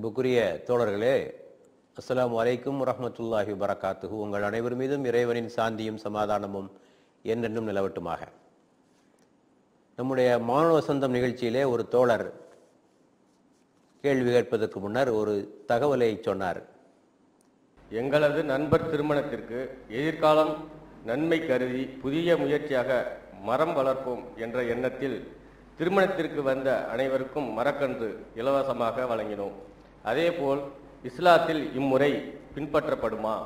அன்புக்குரிய தோழர்களே அஸ்லாம் வலைக்கும் வரஹ்மத்துல்லாஹி வரகாத்துகு உங்கள் அனைவர் மீதும் இறைவனின் சாந்தியும் சமாதானமும் என்றென்றும் நிலவட்டுமாக. நம்முடைய மாணவ சந்தம் நிகழ்ச்சியிலே ஒரு தோழர் கேள்வி கேட்பதற்கு முன்னர் ஒரு தகவலை சொன்னார். எங்களது நண்பர் திருமணத்திற்கு எதிர்காலம் நன்மை கருதி புதிய முயற்சியாக மரம் வளர்ப்போம் என்ற எண்ணத்தில் திருமணத்திற்கு வந்த அனைவருக்கும் மரக்கன்று இலவசமாக வழங்கினோம். அதேபோல் இஸ்லாத்தில் இம்முறை பின்பற்றப்படுமா?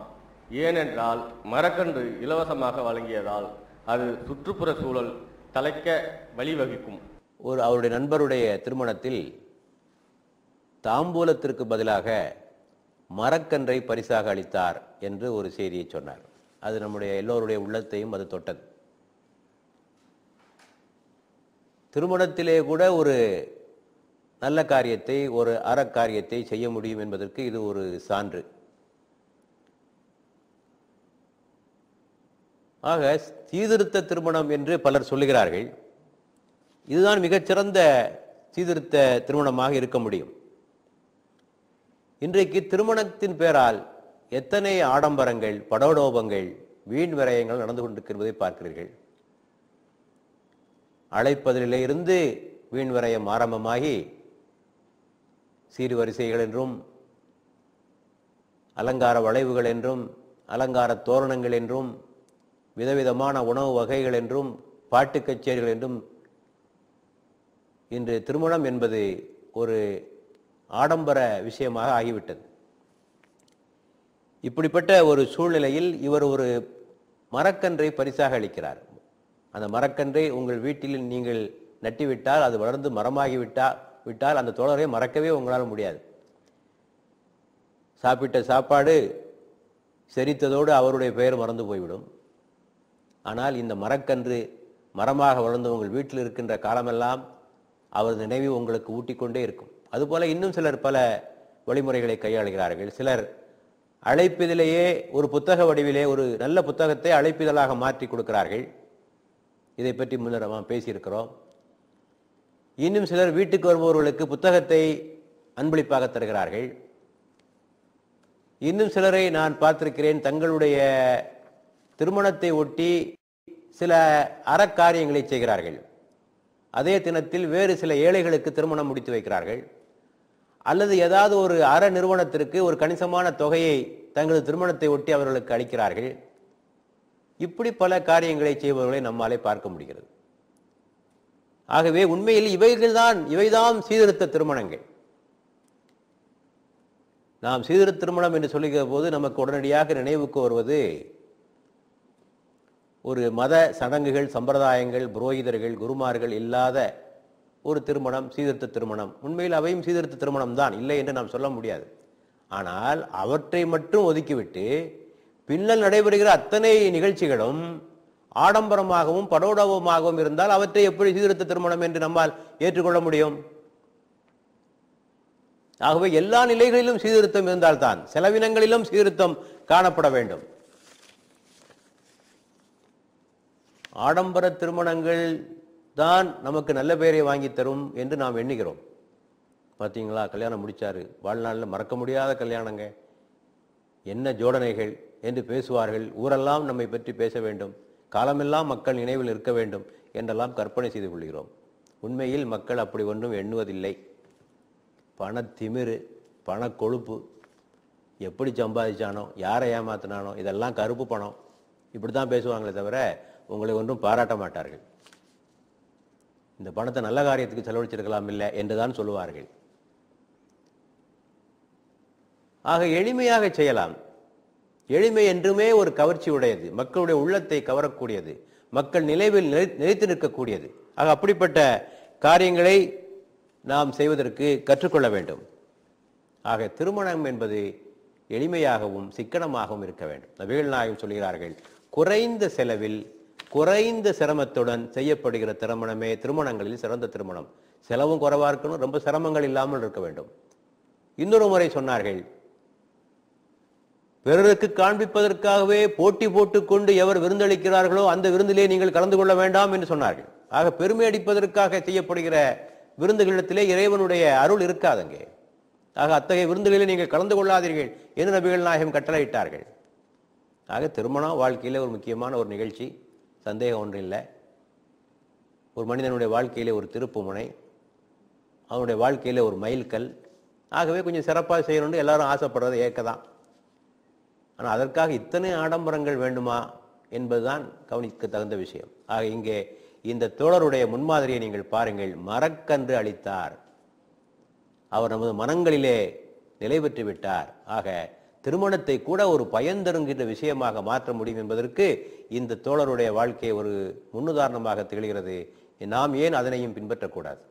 ஏனென்றால் மரக்கன்று இலவசமாக வழங்கியதால் அது சுற்றுப்புற சூழல் தலைக்க வழிவகுக்கும். ஒரு அவருடைய நண்பருடைய திருமணத்தில் தாம்பூலத்திற்கு பதிலாக மரக்கன்றை பரிசாக அளித்தார் என்று ஒரு செய்தியை சொன்னார். அது நம்முடைய எல்லோருடைய உள்ளத்தையும் அது தொட்டது. திருமணத்திலே கூட ஒரு நல்ல காரியத்தை ஒரு அறக்காரியத்தை செய்ய முடியும் என்பதற்கு இது ஒரு சான்று. ஆக சீர்திருத்த திருமணம் என்று பலர் சொல்லுகிறார்கள். இதுதான் மிகச்சிறந்த சீர்திருத்த திருமணமாக இருக்க முடியும். இன்றைக்கு திருமணத்தின் பேரால் எத்தனை ஆடம்பரங்கள் படோடோபங்கள் வீண் விரயங்கள் நடந்து கொண்டிருக்கிறதை பார்க்கிறீர்கள். அழைப்பதிலே இருந்து வீண் விரயம் ஆரம்பமாகி சீர்வரிசைகள் என்றும் அலங்கார வளைவுகள் என்றும் அலங்கார தோரணங்கள் என்றும் விதவிதமான உணவு வகைகள் என்றும் பாட்டு கச்சேரிகள் என்றும் இன்று திருமணம் என்பது ஒரு ஆடம்பர விஷயமாக ஆகிவிட்டது. இப்படிப்பட்ட ஒரு சூழ்நிலையில் இவர் ஒரு மரக்கன்றை பரிசாக அளிக்கிறார். அந்த மரக்கன்றை உங்கள் வீட்டில் நீங்கள் நட்டிவிட்டால் அது வளர்ந்து மரமாகிவிட்டால் விட்டால் அந்த தோழரை மறக்கவே உங்களால் முடியாது. சாப்பிட்ட சாப்பாடு செரித்ததோடு அவருடைய பெயர் மறந்து போய்விடும். ஆனால் இந்த மரக்கன்று மரமாக வளர்ந்து உங்கள் வீட்டில் இருக்கின்ற காலமெல்லாம் அவரது நினைவு உங்களுக்கு ஊட்டிக்கொண்டே இருக்கும். அதுபோல் இன்னும் சிலர் பல வழிமுறைகளை கையாளுகிறார்கள். சிலர் அழைப்பதிலேயே ஒரு புத்தக வடிவிலே ஒரு நல்ல புத்தகத்தை அழைப்பிதழாக மாற்றி கொடுக்கிறார்கள். இதை பற்றி முன்னர் பேசியிருக்கிறோம். இன்னும் சிலர் வீட்டுக்கு வருபவர்களுக்கு புத்தகத்தை அன்பளிப்பாக தருகிறார்கள். இன்னும் சிலரை நான் பார்த்திருக்கிறேன் தங்களுடைய திருமணத்தை ஒட்டி சில அறக்காரியங்களை செய்கிறார்கள். அதே தினத்தில் வேறு சில ஏழைகளுக்கு திருமணம் முடித்து வைக்கிறார்கள். அல்லது ஏதாவது ஒரு அற நிறுவனத்திற்கு ஒரு கணிசமான தொகையை தங்களது திருமணத்தை ஒட்டி அவர்களுக்கு அளிக்கிறார்கள். இப்படி பல காரியங்களை செய்பவர்களை நம்மாலே பார்க்க முடிகிறது. ஆகவே உண்மையில் இவைகள்தான் இவைதான் சீர்திருத்த திருமணங்கள். நாம் சீர்திருத்த திருமணம் என்று சொல்லுகிற போது நமக்கு உடனடியாக நினைவுக்கு வருவது ஒரு மத சடங்குகள் சம்பிரதாயங்கள் புரோகிதர்கள் குருமார்கள் இல்லாத ஒரு திருமணம் சீர்திருத்த திருமணம். உண்மையில் அவையும் சீர்திருத்த திருமணம் தான் இல்லை என்று நாம் சொல்ல முடியாது. ஆனால் அவற்றை மட்டும் ஒதுக்கிவிட்டு பின்னல் நடைபெறுகிற அத்தனை நிகழ்ச்சிகளும் ஆடம்பரமாகவும் படோடவமாகவும் இருந்தால் அவற்றை எப்படி சீர்திருத்த திருமணம் என்று நம்மால் ஏற்றுக்கொள்ள முடியும்? ஆகவே எல்லா நிலைகளிலும் சீர்திருத்தம் இருந்தால்தான் செலவினங்களிலும் சீர்திருத்தம் காணப்பட வேண்டும். ஆடம்பர திருமணங்கள் தான் நமக்கு நல்ல பெயரை வாங்கி தரும் என்று நாம் எண்ணுகிறோம். பார்த்தீங்களா கல்யாணம் முடிச்சாரு. வாழ்நாளில் மறக்க முடியாத கல்யாணங்க. என்ன ஜோடனைகள் என்று பேசுவார்கள். ஊரெல்லாம் நம்மை பற்றி பேச வேண்டும். காலமெல்லாம் மக்கள் நினைவில் இருக்க வேண்டும் என்றெல்லாம் கற்பனை செய்து கொள்கிறோம். உண்மையில் மக்கள் அப்படி ஒன்றும் எண்ணுவதில்லை. பணத்திமிரு பண கொழுப்பு எப்படி சம்பாதிச்சானோ யாரை ஏமாத்தினானோ இதெல்லாம் கருப்பு பணம். இப்படி தான் பேசுவாங்களே தவிர உங்களை ஒன்றும் பாராட்ட மாட்டார்கள். இந்த பணத்தை நல்ல காரியத்துக்கு செலவழிச்சிருக்கலாம் இல்லை என்றுதான் சொல்லுவார்கள். ஆக எளிமையாக செய்யலாம். எளிமை என்றுமே ஒரு கவர்ச்சி உடையது. மக்களுடைய உள்ளத்தை கவரக்கூடியது. மக்கள் நிலைவில் நிலைத்து நிற்கக்கூடியது. ஆக அப்படிப்பட்ட காரியங்களை நாம் செய்வதற்கு கற்றுக்கொள்ள வேண்டும். ஆக திருமணம் என்பது எளிமையாகவும் சிக்கனமாகவும் இருக்க வேண்டும். நபிகள் நாயகம் சொல்கிறார்கள் குறைந்த செலவில் குறைந்த சிரமத்துடன் செய்யப்படுகிற திருமணமே திருமணங்களில் சிறந்த திருமணம். செலவும் குறைவா இருக்கணும் ரொம்ப சிரமங்கள் இல்லாமல் இருக்க வேண்டும். இன்னொரு முறை சொன்னார்கள் பிறருக்கு காண்பிப்பதற்காகவே போட்டி போட்டுக்கொண்டு எவர் விருந்தளிக்கிறார்களோ அந்த விருந்திலே நீங்கள் கலந்து கொள்ள வேண்டாம் என்று சொன்னார்கள். ஆக பெருமை அடிப்பதற்காக செய்யப்படுகிற விருந்துகளிடத்திலே இறைவனுடைய அருள் இருக்காதுங்க. ஆக அத்தகைய விருந்துகளில் நீங்கள் கலந்து கொள்ளாதீர்கள் என்று நபிகள் நாயகம் கட்டளையிட்டார்கள். ஆக திருமணம் வாழ்க்கையிலே ஒரு முக்கியமான ஒரு நிகழ்ச்சி. சந்தேகம் ஒன்றும் இல்லை. ஒரு மனிதனுடைய வாழ்க்கையிலே ஒரு திருப்புமுனை அவனுடைய வாழ்க்கையிலே ஒரு மைல்கல். ஆகவே கொஞ்சம் சிறப்பாக செய்யணும்னு எல்லாரும் ஆசைப்படுறது ஏற்க தான் ஆனால் அதற்காக இத்தனை ஆடம்பரங்கள் வேண்டுமா என்பதுதான் கவனிக்க தகுந்த விஷயம். ஆக இங்கே இந்த தோழருடைய முன்மாதிரியை நீங்கள் பாருங்கள். மரக்கன்று அளித்தார் அவர் நமது மனங்களிலே நிலை பெற்று விட்டார். ஆக திருமணத்தை கூட ஒரு பயன் தருங்கின்ற விஷயமாக மாற்ற முடியும் என்பதற்கு இந்த தோழருடைய வாழ்க்கை ஒரு முன்னுதாரணமாக திகழ்கிறது. நாம் ஏன் அதனையும் பின்பற்றக்கூடாது?